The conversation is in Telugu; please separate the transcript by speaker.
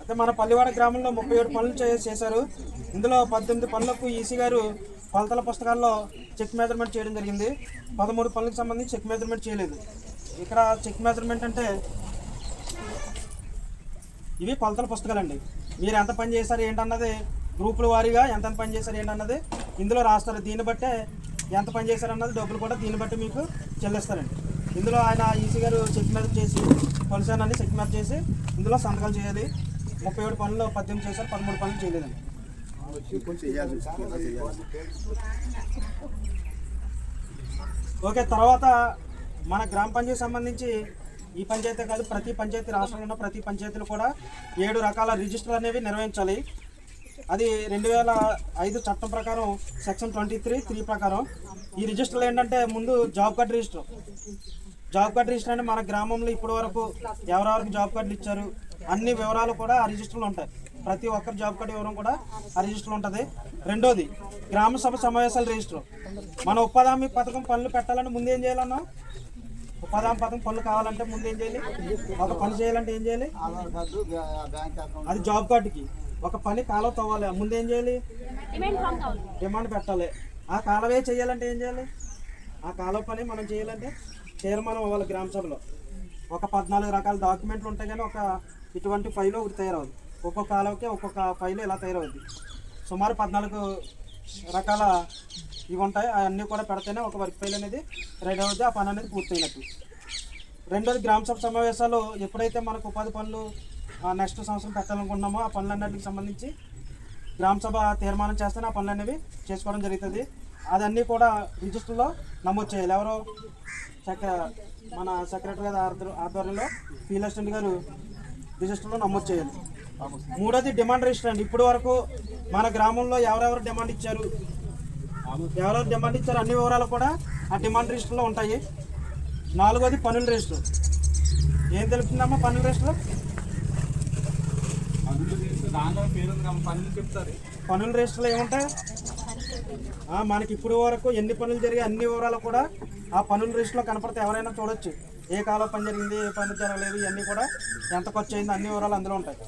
Speaker 1: అయితే మన పల్లివాడ గ్రామంలో ముప్పై ఏడు పనులు చేశారు. ఇందులో పద్దెనిమిది పనులకు ఈసీ గారు కొలతల పుస్తకాల్లో చెక్ మెజర్మెంట్ చేయడం జరిగింది. పదమూడు పనులకు సంబంధించి చెక్ మెజర్మెంట్ చేయలేదు. ఇక్కడ చెక్ మెజర్మెంట్ అంటే ఇవి కొలతల పుస్తకాలండి. మీరు ఎంత పని చేశారు ఏంటన్నది గ్రూపుల వారీగా ఎంత పని చేశారు ఏంటన్నది ఇందులో రాస్తారు. దీన్ని బట్టే ఎంత పని చేశారు అన్నది డబ్బులు కూడా దీన్ని బట్టి మీకు చెల్లిస్తారండి. ఇందులో ఆయన ఈసీ గారు చెక్ మీద చేసి కొలిసానని చెక్ మీద చేసి ఇందులో సంతకాలు చేయాలి. ముప్పై ఏడు పనులు పద్దెనిమిది చేశారు పదమూడు పనులు చేయలేదండి. ఓకే తర్వాత మన గ్రామ పంచాయతీ సంబంధించి ఈ పంచాయతీ కాదు ప్రతి పంచాయతీ రాష్ట్రంలో ఉన్న ప్రతి పంచాయతీలు కూడా ఏడు రకాల రిజిస్టర్ అనేవి నిర్వహించాలి. అది రెండు వేల ఐదు చట్టం ప్రకారం సెక్షన్ ట్వంటీ త్రీ త్రీ ప్రకారం. ఈ రిజిస్టర్లు ఏంటంటే ముందు job card register. Job card register అంటే మన గ్రామంలో ఇప్పటి వరకు ఎవరెవరికి జాబ్ కార్డులు ఇచ్చారు? అన్ని వివరాలు కూడా ఆ రిజిస్టర్లో ఉంటాయి. ప్రతి ఒక్కరి జాబ్ కార్డు వివరం కూడా ఆ రిజిస్టర్లో ఉంటుంది. రెండోది గ్రామ సభ సమావేశాల రిజిస్టర్. మన ఉపాధి హామీ పథకం పనులు పెట్టాలంటే ముందు ఏం చేయాలన్నా? ఉపాధి హామీ పథకం పనులు కావాలంటే ముందు ఏం చేయాలి? ఒక పని చేయాలంటే ఏం చేయాలి? అది జాబ్ కార్డుకి. ఒక పని కాలువ తవ్వాలి. ముందు ఏం చేయాలి? డిమాండ్ పెట్టాలి. ఆ కాలువే చేయాలంటే ఏం చేయాలి? ఆ కాలువ పని మనం చేయాలంటే తీర్మానం అవ్వాలి గ్రామ సభలో. ఒక పద్నాలుగు రకాల డాక్యుమెంట్లు ఉంటాయి కానీ ఒక ఇటువంటి ఫైల్ ఒకటి తయారవుద్ది. ఒక్కొక్క కాలువకి ఒక్కొక్క ఫైల్ ఇలా తయారవుద్ది. సుమారు పద్నాలుగు రకాల ఇవి ఉంటాయి. అవన్నీ కూడా పెడితేనే ఒక వర్క్ ఫైల్ అనేది రెడీ అవుద్ది. ఆ పని అనేది పూర్తయినట్టు. రెండోది గ్రామ సభ సమావేశాలు ఎప్పుడైతే మనకు ఉపాధి పనులు నెక్స్ట్ సంవత్సరం పెట్టాలనుకుంటున్నామో ఆ పనులన్నిటికి సంబంధించి గ్రామ సభ తీర్మానం చేస్తేనే ఆ పనులు అనేవి చేసుకోవడం జరుగుతుంది. అదన్నీ కూడా రిజిస్టర్లో నమోదు చేయాలి. ఎవరో సెక్ర మన సెక్రటరీ గారి ఆధ్వర్యంలో ఫీల్ అసిస్టెంట్ గారు రిజిస్టర్లో నమోదు చేయాలి. మూడోది డిమాండ్ రిజిస్టర్ అండి. ఇప్పటి వరకు మన గ్రామంలో ఎవరెవరు డిమాండ్ ఇచ్చారు? ఎవరెవరు డిమాండ్ ఇచ్చారు అన్ని వివరాలు కూడా ఆ డిమాండ్ రిజిస్టర్లో ఉంటాయి. నాలుగోది పన్నుల రిజిస్టర్ ఏం తెలుపుతుందమ్మా పన్నుల రిజిస్టర్
Speaker 2: దానిలో
Speaker 1: పన్నుల రిజిస్టర్లో ఏముంటాయి? మనకి ఇప్పుడు వరకు ఎన్ని పనులు జరిగాయి అన్ని వివరాలు కూడా ఆ పన్నుల రిజిస్టర్లో కనపడితే ఎవరైనా చూడొచ్చు. ఏ కాలం పని జరిగింది ఏ పని జరగలేదు ఇవన్నీ కూడా ఎంత ఖర్చు అయింది అన్ని వివరాలు అందులో ఉంటాయి.